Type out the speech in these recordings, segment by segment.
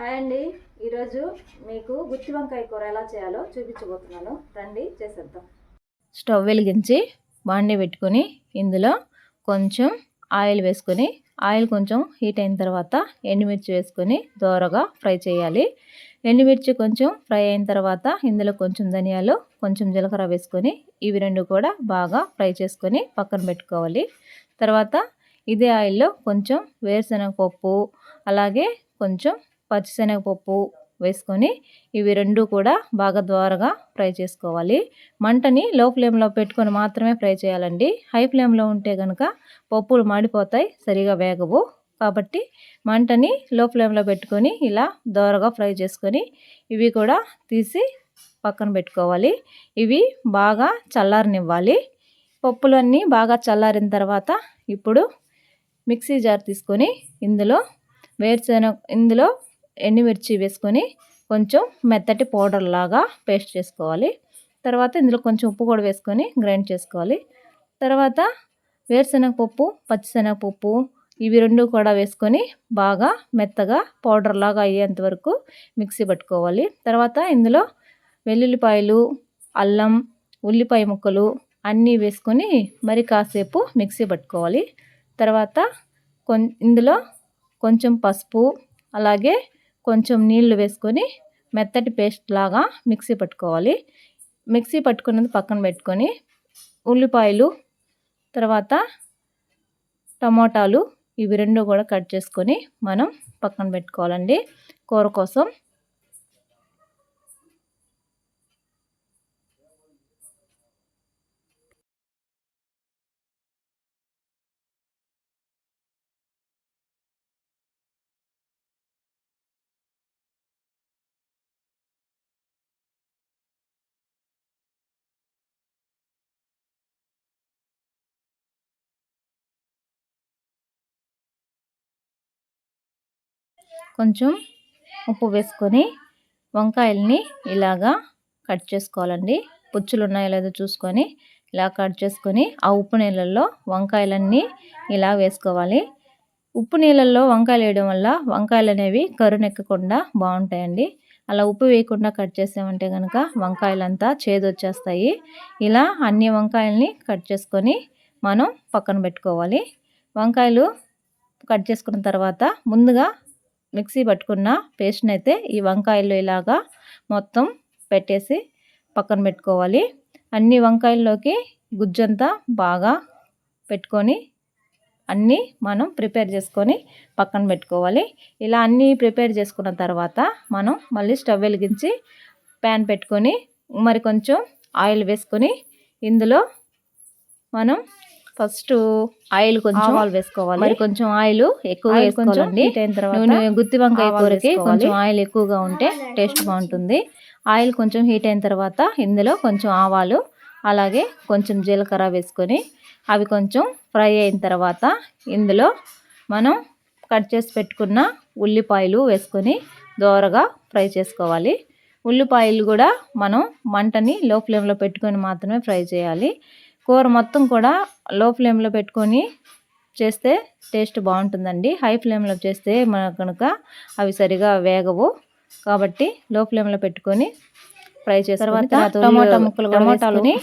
Hi అండి. ఈరోజు మీకు గుత్తి వంకాయ కూర ఎలా చేయాలో చూపించబోతున్నాను. రండి చేసేద్దాం. స్టవ్ వెలిగించి బాండి పెట్టుకొని ఇందులో కొంచెం ఆయిల్ వేసుకొని ఆయిల్ కొంచెం హీట్ అయిన తర్వాత ఎండుమిర్చి వేసుకొని దోరగా ఫ్రై చేయాలి. ఎండుమిర్చి కొంచెం ఫ్రై అయిన తర్వాత ఇందులో కొంచెం ధనియాలు కొంచెం జీలకర్ర వేసుకొని ఇవి రెండు కూడా బాగా ఫ్రై చేసుకొని పక్కన పెట్టుకోవాలి. తర్వాత ఇదే ఆయిల్లో కొంచెం వేరుశనగ పప్పు అలాగే కొంచెం పచ్చిశనగపప్పు వేసుకొని ఇవి రెండు కూడా బాగా ద్వారగా ఫ్రై చేసుకోవాలి. మంటని లో ఫ్లేమ్లో పెట్టుకొని మాత్రమే ఫ్రై చేయాలండి. హై ఫ్లేమ్లో ఉంటే కనుక పప్పులు మాడిపోతాయి సరిగా వేగవు. కాబట్టి మంటని లో ఫ్లేమ్లో పెట్టుకొని ఇలా దోరగా ఫ్రై చేసుకొని ఇవి కూడా తీసి పక్కన పెట్టుకోవాలి. ఇవి బాగా చల్లారనివ్వాలి. పప్పులన్నీ బాగా చల్లారిన తర్వాత ఇప్పుడు మిక్సీ జార్ తీసుకొని ఇందులో వేరుశెనగ ఇందులో ఎండుమిర్చి వేసుకొని కొంచెం మెత్తటి పౌడర్ లాగా పేస్ట్ చేసుకోవాలి. తర్వాత ఇందులో కొంచెం ఉప్పు కూడా వేసుకొని గ్రైండ్ చేసుకోవాలి. తర్వాత వేరుశనగపప్పు పచ్చిశనగపప్పు ఇవి రెండు కూడా వేసుకొని బాగా మెత్తగా పౌడర్ లాగా అయ్యేంత వరకు మిక్సీ పట్టుకోవాలి. తర్వాత ఇందులో వెల్లుల్లిపాయలు అల్లం ఉల్లిపాయ ముక్కలు అన్నీ వేసుకొని మరి కాసేపు మిక్సీ పట్టుకోవాలి. తర్వాత కొం ఇందులో కొంచెం పసుపు అలాగే కొంచెం నీళ్ళు వేసుకొని మెత్తటి పేస్ట్ లాగా మిక్సీ పట్టుకోవాలి. మిక్సీ పట్టుకున్నది పక్కన పెట్టుకొని ఉల్లిపాయలు తర్వాత టమోటాలు ఇవి రెండు కూడా కట్ చేసుకొని మనం పక్కన పెట్టుకోవాలండి. కూర కోసం కొంచెం ఉప్పు వేసుకొని వంకాయల్ని ఇలాగా కట్ చేసుకోవాలండి. పుచ్చులు ఉన్నాయో లేదో చూసుకొని ఇలా కట్ చేసుకొని ఆ ఉప్పు నీళ్ళల్లో వంకాయలన్నీ ఇలా వేసుకోవాలి. ఉప్పు నీళ్ళల్లో వంకాయలు వేయడం వల్ల వంకాయలు అనేవి కరునెక్కకుండా బాగుంటాయండి. అలా ఉప్పు వేయకుండా కట్ చేసామంటే కనుక వంకాయలంతా చేదు వచ్చేస్తాయి ఇలా అన్ని వంకాయల్ని కట్ చేసుకొని మనం పక్కన పెట్టుకోవాలి. వంకాయలు కట్ చేసుకున్న తర్వాత ముందుగా మిక్సీ పట్టుకున్న పేస్ట్ని అయితే ఈ వంకాయలు ఇలాగా మొత్తం పెట్టేసి పక్కన పెట్టుకోవాలి. అన్ని వంకాయల్లోకి గుజ్జంతా బాగా పెట్టుకొని అన్నీ మనం ప్రిపేర్ చేసుకొని పక్కన పెట్టుకోవాలి. ఇలా అన్నీ ప్రిపేర్ చేసుకున్న తర్వాత మనం మళ్ళీ స్టవ్ వెలిగించి ప్యాన్ పెట్టుకొని మరి కొంచెం ఆయిల్ వేసుకొని ఇందులో మనం ఫస్ట్ ఆయిల్ కొంచెం వేసుకోవాలి. మరి కొంచెం ఆయిల్ ఎక్కువ వేసుకోవాలండి. నూనె గుత్తి వంకాయ కూరకి కొంచెం ఆయిల్ ఎక్కువగా ఉంటే టేస్ట్ బాగుంటుంది. ఆయిల్ కొంచెం హీట్ అయిన తర్వాత ఇందులో కొంచెం ఆవాలు అలాగే కొంచెం జీలకర్ర వేసుకొని అవి కొంచెం ఫ్రై అయిన తర్వాత ఇందులో మనం కట్ చేసి పెట్టుకున్న ఉల్లిపాయలు వేసుకొని దోరగా ఫ్రై చేసుకోవాలి. ఉల్లిపాయలు కూడా మనం మంటని లో ఫ్లేమ్లో పెట్టుకొని మాత్రమే ఫ్రై చేయాలి. కూర మొత్తం కూడా లో ఫ్లేమ్లో పెట్టుకొని చేస్తే టేస్ట్ బాగుంటుందండి. హై ఫ్లేమ్లో చేస్తే మన కనుక అవి సరిగా వేగవు. కాబట్టి లో ఫ్లేమ్లో పెట్టుకొని ఫ్రై చేసిన తర్వాత టమాటా ముక్కలు టమాటాలని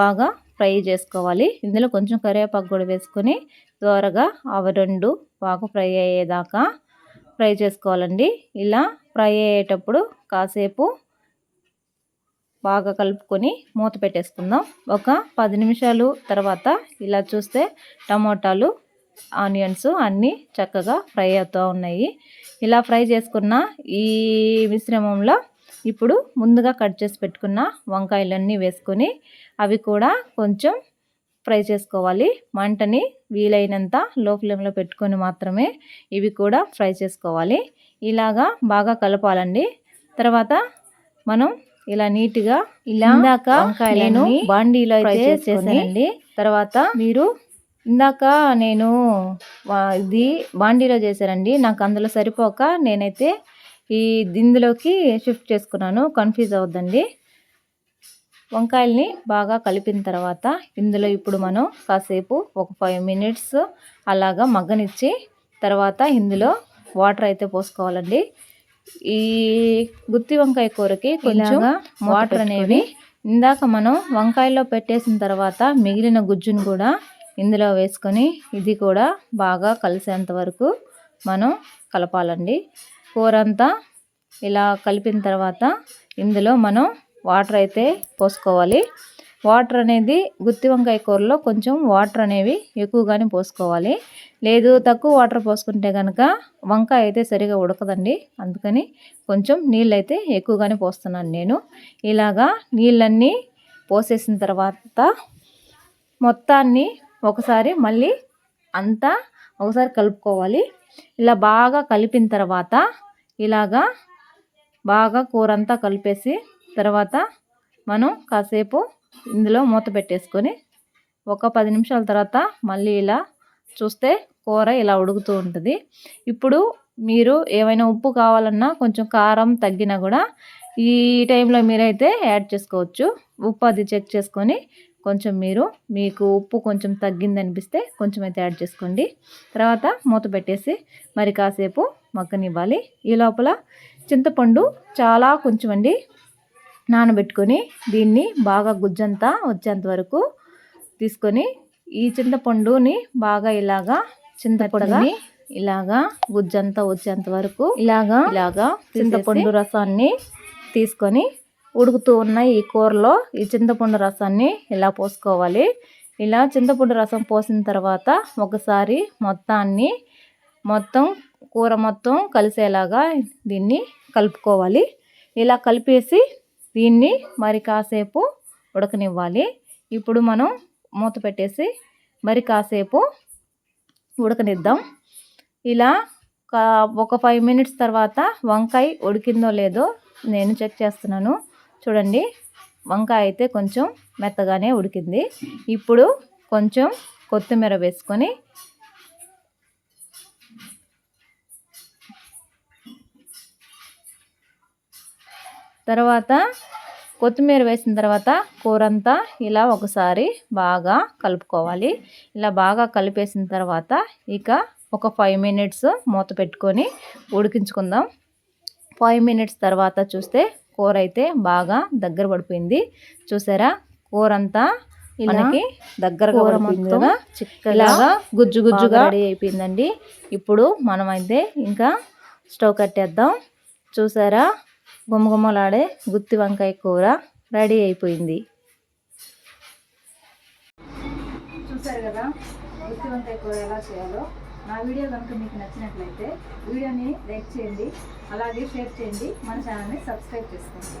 బాగా ఫ్రై చేసుకోవాలి. ఇందులో కొంచెం కరివేపాకు కూడా వేసుకొని త్వరగా అవి రెండు బాగా ఫ్రై అయ్యేదాకా ఫ్రై చేసుకోవాలండి. ఇలా ఫ్రై అయ్యేటప్పుడు కాసేపు బాగా కలుపుకొని మూత పెట్టేసుకుందాం. ఒక పది నిమిషాలు తర్వాత ఇలా చూస్తే టమోటాలు ఆనియన్స్ అన్నీ చక్కగా ఫ్రై అవుతూ ఉన్నాయి. ఇలా ఫ్రై చేసుకున్న ఈ మిశ్రమంలో ఇప్పుడు ముందుగా కట్ చేసి పెట్టుకున్న వంకాయలన్నీ వేసుకొని అవి కూడా కొంచెం ఫ్రై చేసుకోవాలి. మంటని వీలైనంత లో ఫ్లేమ్లో పెట్టుకొని మాత్రమే ఇవి కూడా ఫ్రై చేసుకోవాలి. ఇలాగా బాగా కలపాలండి. తర్వాత మనం ఇలా నీట్గా ఇలా ఇందాక నేను బాండీలో అయితే చేశానండి. తర్వాత మీరు ఇందాక నేను ఇది బాండీలో చేశానండి నాకు అందులో సరిపోక నేనైతే ఈ ఇందులోకి షిఫ్ట్ చేసుకున్నాను. కన్ఫ్యూజ్ అవద్దండి వంకాయల్ని బాగా కలిపిన తర్వాత ఇందులో ఇప్పుడు మనం కాసేపు ఒక ఫైవ్ మినిట్స్ అలాగా మగ్గనిచ్చి తర్వాత ఇందులో వాటర్ అయితే పోసుకోవాలండి. ఈ గుత్తి వంకాయ కూరకి కొంచెం వాటర్ అనేవి. ఇందాక మనం వంకాయలో పెట్టేసిన తర్వాత మిగిలిన గుజ్జును కూడా ఇందులో వేసుకొని ఇది కూడా బాగా కలిసేంత వరకు మనం కలపాలండి. కూర అంతా ఇలా కలిపిన తర్వాత ఇందులో మనం వాటర్ అయితే పోసుకోవాలి. వాటర్ అనేది గుత్తి వంకాయ కూరలో కొంచెం వాటర్ అనేవి ఎక్కువగానే పోసుకోవాలి. లేదు తక్కువ వాటర్ పోసుకుంటే కనుక వంకాయ అయితే సరిగా ఉడకదండి. అందుకని కొంచెం నీళ్ళు అయితే ఎక్కువగానే పోస్తున్నాను నేను. ఇలాగా నీళ్ళన్నీ పోసేసిన తర్వాత మొత్తాన్ని ఒకసారి మళ్ళీ అంతా ఒకసారి కలుపుకోవాలి. ఇలా బాగా కలిపిన తర్వాత ఇలాగా బాగా కూర అంతా కలిపేసి తర్వాత మనం కాసేపు ఇందులో మూత పెట్టేసుకొని ఒక పది నిమిషాల తర్వాత మళ్ళీ ఇలా చూస్తే కూర ఇలా ఉడుకుతూ ఉంటుంది. ఇప్పుడు మీరు ఏమైనా ఉప్పు కావాలన్నా కొంచెం కారం తగ్గినా కూడా ఈ టైంలో మీరైతే యాడ్ చేసుకోవచ్చు. ఉప్పు అది చెక్ చేసుకొని కొంచెం మీరు మీకు ఉప్పు కొంచెం తగ్గింది అనిపిస్తే కొంచెం అయితే యాడ్ చేసుకోండి. తర్వాత మూత పెట్టేసి మరి కాసేపు మగ్గనివ్వాలి. ఈ లోపల చింతపండు చాలా కొంచెం అండి నానబెట్టుకొని దీన్ని బాగా గుజ్జంతా వచ్చేంత వరకు తీసుకొని ఈ చింతపండుని బాగా ఇలాగా చింతపండుని ఇలాగా గుజ్జంతా వచ్చేంత వరకు ఇలాగా ఇలాగా చింతపండు రసాన్ని తీసుకొని ఉడుకుతూ ఉన్న ఈ కూరలో ఈ చింతపండు రసాన్ని ఇలా పోసుకోవాలి. ఇలా చింతపండు రసం పోసిన తర్వాత ఒకసారి మొత్తాన్ని మొత్తం కూర మొత్తం కలిసేలాగా దీన్ని కలుపుకోవాలి. ఇలా కలిపేసి దీన్ని మరి కాసేపు ఉడకనివ్వాలి. ఇప్పుడు మనం మూత పెట్టేసి మరి కాసేపు ఉడకనిద్దాం. ఇలా కా- ఒక ఫైవ్ మినిట్స్ తర్వాత వంకాయ ఉడికిందో లేదో నేను చెక్ చేస్తున్నాను. చూడండి వంకాయ అయితే కొంచెం మెత్తగానే ఉడికింది. ఇప్పుడు కొంచెం కొత్తిమీర వేసుకొని తర్వాత కొత్తిమీర వేసిన తర్వాత కూర అంతా ఇలా ఒకసారి బాగా కలుపుకోవాలి. ఇలా బాగా కలిపేసిన తర్వాత ఇక ఒక ఫైవ్ మినిట్స్ మూత పెట్టుకొని ఉడికించుకుందాం. ఫైవ్ మినిట్స్ తర్వాత చూస్తే కూర అయితే బాగా దగ్గర పడిపోయింది. చూసారా? కూర అంతా మనకి దగ్గరగా కూర పడిపోయింది మొత్తం కదా? చిక్కలాగా గుజ్జు గుజ్జుగా రెడీ అయిపోయిందండి. ఇప్పుడు మనమైతే ఇంకా స్టవ్ కట్టేద్దాం. చూసారా? గుమగుమలాడే గుత్తి వంకాయ కూర రెడీ అయిపోయింది. చూసారు కదా గుత్తి వంకాయ కూర ఎలా చేయాలో? నా వీడియో కనుక మీకు నచ్చినట్లయితే వీడియోని లైక్ చేయండి అలాగే షేర్ చేయండి మన ఛానల్ని సబ్స్క్రైబ్ చేసుకోండి.